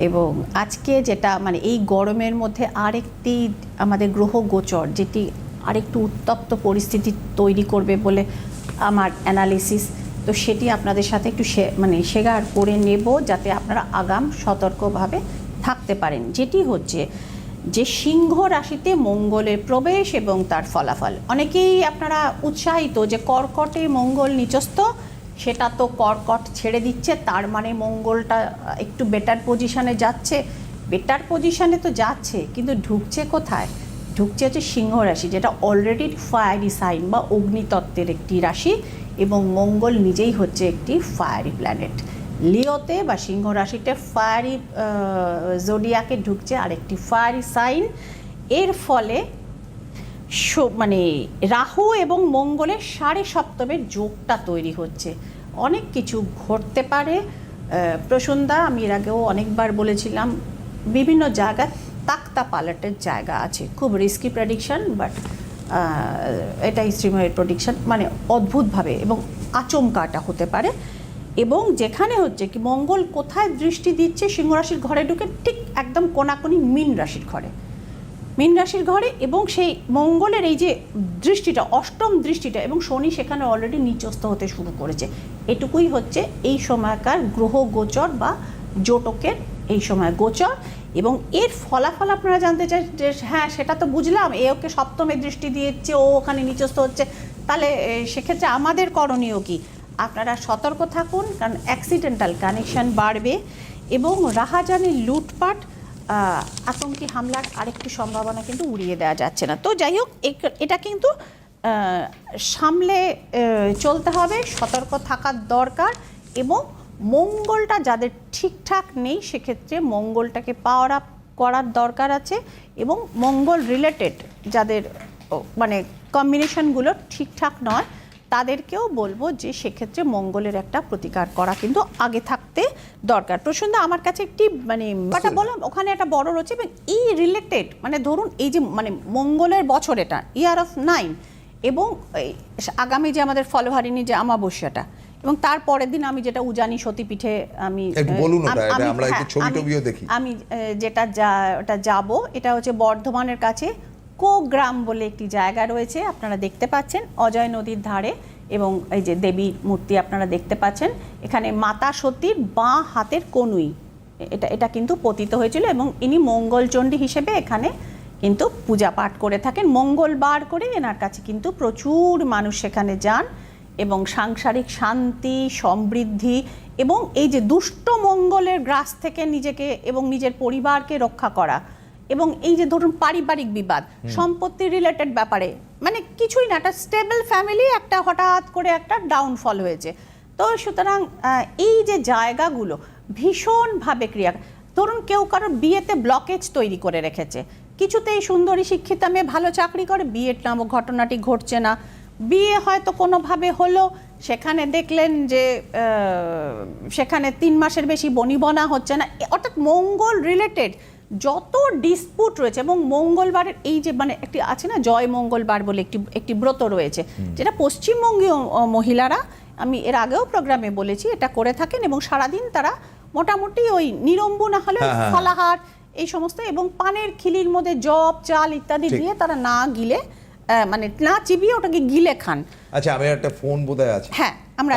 এবং আজকে যেটা মানে এই গরমের মধ্যে আরেকটি আমাদের গ্রহ গোচর, যেটি আরেকটু উত্তপ্ত পরিস্থিতি তৈরি করবে বলে আমার অ্যানালিসিস তো সেটি আপনাদের সাথে একটু মানে শেয়ার করে নেব যাতে আপনারা আগাম সতর্কভাবে থাকতে পারেন। যেটি হচ্ছে যে সিংহ রাশিতে মঙ্গলের প্রবেশ এবং তার ফলাফল। অনেকেই আপনারা উৎসাহিত যে কর্কটে মঙ্গল নিচস্থ সেটা তো কর্কট ছেড়ে দিচ্ছে, তার মানে মঙ্গলটা একটু বেটার পজিশনে যাচ্ছে। বেটার পজিশনে তো যাচ্ছে, কিন্তু ঢুকছে কোথায়? ঢুকছে হচ্ছে সিংহ রাশি, যেটা অলরেডি ফায়ারি সাইন বা অগ্নিতত্ত্বের একটি রাশি এবং মঙ্গল নিজেই হচ্ছে একটি ফায়ারি প্ল্যানেট লিওতে বা সিংহ রাশিতে ফায়ারি জোডিয়াকে ঢুকছে আরেকটি ফায়ারি সাইন এর ফলে মানে রাহু এবং মঙ্গলের সাড়ে সপ্তমের যোগটা তৈরি হচ্ছে। অনেক কিছু ঘটতে পারে। প্রসন্দা আমি এর আগেও অনেকবার বলেছিলাম, বিভিন্ন জায়গায় তাক্তা পালাটের জায়গা আছে। খুব রিস্কি প্রেডিকশন বাট এটাই শ্রীময়ের প্রেডিকশন মানে অদ্ভুতভাবে এবং আচমকাটা হতে পারে। এবং যেখানে হচ্ছে কি, মঙ্গল কোথায় দৃষ্টি দিচ্ছে, সিংহ রাশির ঘরে ঢুকে ঠিক একদম কোনাকুনি মিন রাশির ঘরে। মীন রাশির ঘরে এবং সেই মঙ্গলের এই যে দৃষ্টিটা, অষ্টম দৃষ্টিটা এবং শনি সেখানে অলরেডি নিচস্থ হতে শুরু করেছে। এটুকুই হচ্ছে এই সময়কার গ্রহ গোচর বা জোটকের এই সময় গোচর এবং এর ফলাফল আপনারা জানতে চাই যে হ্যাঁ সেটা তো বুঝলাম, এ ওকে সপ্তমে দৃষ্টি দিয়েছে, ও ওখানে নিচস্থ হচ্ছে। তাহলে সেক্ষেত্রে আমাদের করণীয় কি? আপনারা সতর্ক থাকুন, কারণ অ্যাক্সিডেন্টাল কানেকশন বাড়বে এবং রাহাজানি লুটপাট আতঙ্কি হামলার আরেকটি সম্ভাবনা কিন্তু উড়িয়ে দেওয়া যাচ্ছে না। তো যাই হোক এটা কিন্তু সামলে চলতে হবে, সতর্ক থাকার দরকার এবং মঙ্গলটা যাদের ঠিকঠাক নেই, সেক্ষেত্রে মঙ্গলটাকে পাওয়ার আপ করার দরকার আছে এবং মঙ্গল রিলেটেড যাদের মানে কম্বিনেশনগুলো ঠিকঠাক নয় তাদেরকেও বলব যে সেক্ষেত্রে মঙ্গলের একটা প্রতিকার করা কিন্তু আগে থাকতে দরকার প্রসন্ন আমার কাছে একটি মানে বললাম ওখানে একটা বড় রয়েছে এবং এই রিলেটেড মানে ধরুন এই যে মানে মঙ্গলের বছর এটা ইয়ার অফ নাইন এবং আগামী যে আমাদের ফলহারিণী যে আমাবস্যাটা এবং তার পরের দিন আমি যেটা উজানি সতীপীঠে আমি বলুন আমি- আমি- আমরা একটু হ্যাঁ, ছবি টবিও দেখি। আমি আহ, যেটা যা ওটা যাব এটা হচ্ছে বর্ধমানের কাছে কোগ্রাম বলে একটি জায়গা রয়েছে, আপনারা দেখতে পাচ্ছেন। অজয় নদীর ধারে এবং এই যে দেবীর মূর্তি আপনারা দেখতে পাচ্ছেন। এখানে মাতা সতীর বাঁ হাতের কনুই। এটা এটা কিন্তু পতিত হয়েছিল এবং ইনি মঙ্গলচণ্ডী হিসেবে এখানে কিন্তু পূজা পাঠ করে থাকেন। মঙ্গলবার করে এনার কাছে কিন্তু প্রচুর মানুষ সেখানে যান এবং সাংসারিক শান্তি, সমৃদ্ধি এবং এই যে দুষ্ট মঙ্গলের গ্রাস থেকে নিজেকে এবং নিজের পরিবারকে রক্ষা করা এবং এই যে ধরুন পারিবারিক বিবাদ সম্পত্তি রিলেটেড ব্যাপারে মানে কিছুই না একটা স্টেবল ফ্যামিলি একটা হঠাৎ করে একটা ডাউনফল হয়েছে। তো সুতরাং এই যে জায়গাগুলো ভীষণভাবে ক্রিয়া ধরুন কেউ কারোর বিয়েতে ব্লকেজ তৈরি করে রেখেছে। কিছুতেই সুন্দরী শিক্ষিতা মেয়ে ভালো চাকরি করে বিয়ের নামক ঘটনাটি ঘটছে না। বিয়ে হয়তো কোনোভাবে হলো সেখানে দেখলেন যে সেখানে তিন মাসের বেশি বনিবনা হচ্ছে না। অর্থাৎ মঙ্গল রিলেটেড যত ডিসপুট রয়েছে এবং মঙ্গলবারের এই যে মানে একটি আছে না জয় মঙ্গলবার বলে একটি একটি ব্রত রয়েছে যেটা পশ্চিমবঙ্গীয় মহিলারা আমি এর আগেও প্রোগ্রামে বলেছি এটা করে থাকেন এবং সারাদিন তারা মোটামুটি ওই নিরম্বু না হলে হ্যাঁ, হ্যাঁ। ফলাহার এই সমস্ত এবং পানের খিলির মধ্যে জব চাল ইত্যাদি। দিয়ে তারা না গিলে মানে না চিবিয়ে ওটাকে গিলে খান আচ্ছা আমি একটা ফোন বোধহয় আছে হ্যাঁ আমরা